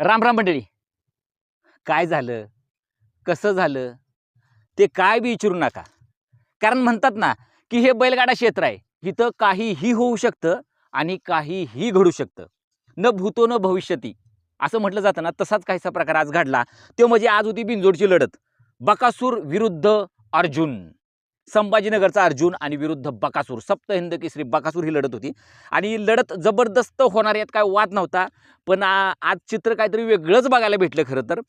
राम राम मंडळी. काय झालं? कसं झालं? ते काय बी विचारू नका. कारण म्हणतात ना की हे बैलगाडा क्षेत्र आहे. इथं काहीही होऊ शकतं आणि काहीही घडू शकतं. न भूतो न भविष्यती. असं म्हटलं जातं ना तसाच काहीसा प्रकार आज घडला. तो म्हणजे आज होती बिंजोडची लढत. बकासूर विरुद्ध अर्जुन. संभाजीनगरचा अर्जुन आणि विरुद्ध बकासूर. सप्त हिंद केसरी बकासूर ही लढत होती. आणि लढत जबरदस्त होणार यात काय वाद नव्हता. पण आज चित्र काहीतरी वेगळंच बघायला भेटलं खरं तर.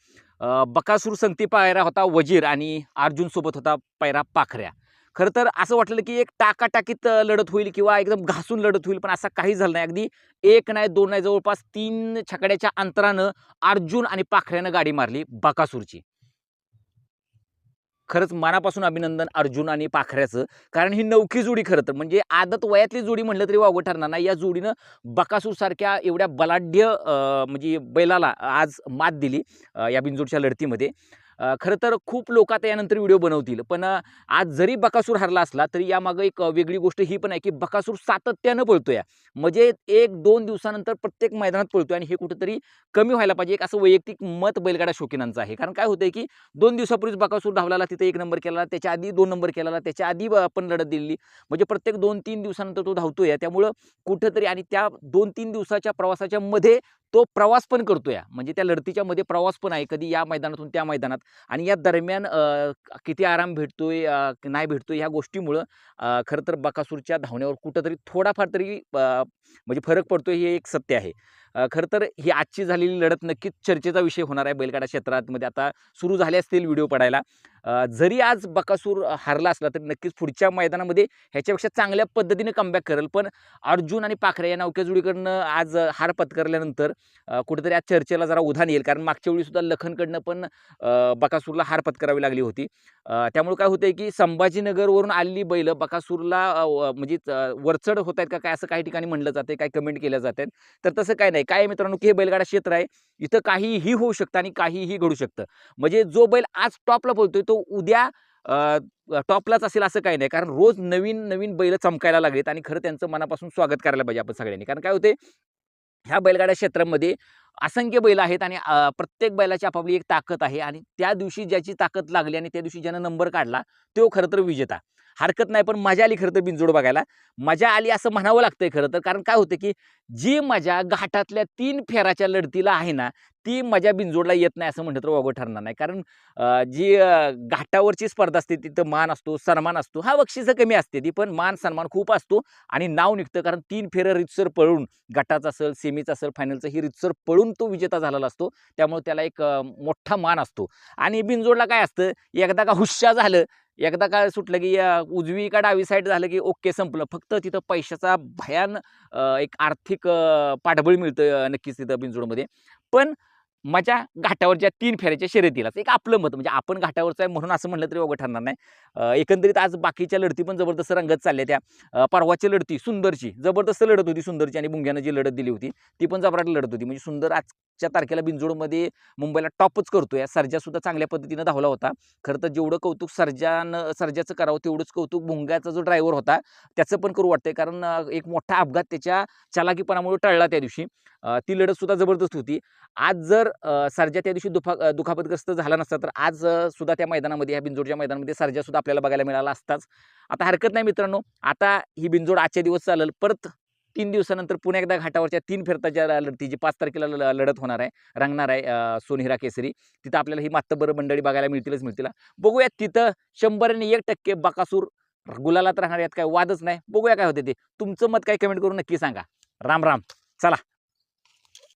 बकासूर संगती पायरा होता वजीर आणि अर्जुनसोबत होता पायरा पाखऱ्या. खरं तर असं वाटलं की एक टाकाटाकीत लढत होईल किंवा एकदम घासून लढत होईल पण असं काही झालं नाही. अगदी एक नाही दोन नाही जवळपास तीन छकड्याच्या अंतरानं अर्जुन आणि पाखऱ्यानं गाडी मारली बकासूरची. खरंच मनापासून अभिनंदन अर्जुन आणि पाखऱ्याचं. कारण ही नवखी जोडी खरं तर म्हणजे आदत वयातली जोडी म्हटलं तरी वावगं ठरणार नाही. या जोडीनं बकासूरसारख्या एवढ्या बलाढ्य म्हणजे बैलाला आज मात दिली या बिनजोडच्या लढतीमध्ये. खरं तर खूप लोक आता यानंतर व्हिडिओ बनवतील. पण आज जरी बकासूर हरला असला तरी यामागं एक वेगळी गोष्ट ही पण आहे की बकासूर सातत्यानं पळतोय. म्हणजे एक दोन दिवसानंतर प्रत्येक मैदानात पळतोय आणि हे कुठेतरी कमी व्हायला पाहिजे. एक असं वैयक्तिक मत बैलगाडा शौकीनांचं आहे. कारण काय होतंय की दोन दिवसापूर्वीच बकासूर धावलाला तिथे एक नंबर केला त्याच्या आधी दोन नंबर केला त्याच्या आधी आपण लढत दिलेली. म्हणजे प्रत्येक दोन तीन दिवसानंतर तो धावतोय. त्यामुळं कुठंतरी आणि त्या दोन तीन दिवसाच्या प्रवासाच्या मध्ये तो प्रवास पण करतोय म्हणजे त्या लढतीच्या मध्ये प्रवास पण आहे. कधी या मैदानातून त्या मैदानात. आणि या दरम्यान किती आराम भेटतोय नाही भेटतोय ह्या गोष्टीमुळं खरं तर बकासूरच्या धावण्यावर कुठंतरी थोडाफार तरी म्हणजे फरक पडतोय हे एक सत्य आहे. खरं तर ही आजची झालेली लढत नक्कीच चर्चेचा विषय होणार आहे बैलगाडा क्षेत्रामध्ये आता सुरू झाले असतील व्हिडिओ पडायला. जरी आज बकासूर हारला असला तरी नक्कीच पुढच्या मैदानामध्ये ह्याच्यापेक्षा चांगल्या पद्धतीने कमबॅक करेल. पण अर्जुन आणि पाखरे या नौक्या जोडीकडनं आज हार पत्करल्यानंतर कुठेतरी आज चर्चेला जरा उधाण येईल. कारण मागच्या वेळीसुद्धा लखनकडनं पण बकासूरला हार पत्करावी लागली होती. त्यामुळे काय होतंय की संभाजीनगरवरून आलेली बैल बकासूरला म्हणजे वरचढ होत आहेत का काय असं काही ठिकाणी म्हणलं जाते काय कमेंट केल्या आहेत. तर तसं काय नाही. काय मित्रांनो की हे बैलगाडा क्षेत्र आहे. इथं काहीही होऊ शकतं आणि काहीही घडू शकतं. म्हणजे जो बैल आज टॉपला बोलतोय तो उद्या टॉपलाच असेल असं काही नाही. कारण रोज नवीन नवीन बैल चमकायला लागलेत आणि खरं त्यांचं मनापासून स्वागत करायला पाहिजे आपण सगळ्यांनी. कारण काय होते ह्या बैलगाड्या क्षेत्रामध्ये असंख्य बैल आहेत आणि प्रत्येक बैलाची आपापली एक ताकद आहे आणि त्या दिवशी ज्याची ताकद लागली आणि त्या दिवशी ज्यानं नंबर काढला तो खरं तर विजेता. हरकत नाही पण मजा आली खरं तर बिनजोड बघायला. मजा आली असं म्हणावं लागतंय खरं तर कारण काय होतं की जी मजा घाटातल्या तीन फेराच्या लढतीला आहे ना ती मजा बिनजोडला येत नाही असं म्हटलं तर वागं ठरणार नाही. कारण जी घाटावरची स्पर्धा असते तिथं मान असतो सन्मान असतो हा बक्षिसं कमी असते ती पण मान सन्मान खूप असतो आणि नाव निघतं कारण तीन फेरं रितसर पळून गटाचं असेल सेमीचं असेल फायनलचं ही रितसर पळून तो विजेता झालेला असतो. त्यामुळे त्याला एक मोठा मान असतो. आणि बिनजोडला काय असतं एकदा का हुश्शा झालं एकदा का सुटलं की उजवी का डावी साईड झालं की ओके संपलं. फक्त तिथं पैशाचा भयान एक आर्थिक पाठबळ मिळतं नक्कीच तिथं बिनजोडमध्ये पण माझ्या घाटावरच्या तीन फेऱ्याच्या शर्यतीलाच. एक आपलं मत म्हणजे आपण घाटावरचं आहे म्हणून असं म्हणलं तरी वगैरे ठरणार नाही. एकंदरीत आज बाकीच्या लढती पण जबरदस्त रंगत चालल्या त्या. अं, परवाची लढती सुंदरची जबरदस्त लढत होती सुंदरची आणि बुंग्यानं जी लढत दिली होती ती पण जबराट लढत होती. म्हणजे सुंदर आजच्या तारखेला बिंजोडमध्ये मुंबईला टॉपच करतोय. सर्जासुद्धा चांगल्या पद्धतीनं धावला होता. खरं तर जेवढं कौतुक सर्जानं सर्जाचं करावं तेवढंच कौतुक भुंग्याचा जो ड्रायव्हर होता त्याचं पण करू वाटतंय. कारण एक मोठा अपघात त्याच्या चालाकीपणामुळे टळला त्या दिवशी. ती लढतसुद्धा जबरदस्त होती. आज जर जर सर्जा त्या दिवशी दुफा दुखापतग्रस्त झाला नसता तर आज सुद्धा त्या मैदानामध्ये ह्या बिंजोडच्या मैदानामध्ये सर्जा सुद्धा आपल्याला बघायला मिळाला असताच. आता हरकत नाही मित्रांनो. आता ही बिंजोड आजच्या दिवस चालेल. परत तीन दिवसानंतर पुन्हा एकदा घाटावरच्या तीन फेरताच्या लढती जी पाच तारखेला लढत होणार आहे. रंगणार आहे सोनहिरा केसरी. तिथं आपल्याला ही मातबर मंडळी बघायला मिळतीलच मिळतील. बघूया तिथं शंभर आणि एक टक्के बकासूर गुलालात राहणार यात काय वादच नाही. बघूया काय होते ते. तुमचं मत काय कमेंट करून नक्की सांगा. राम राम. चला.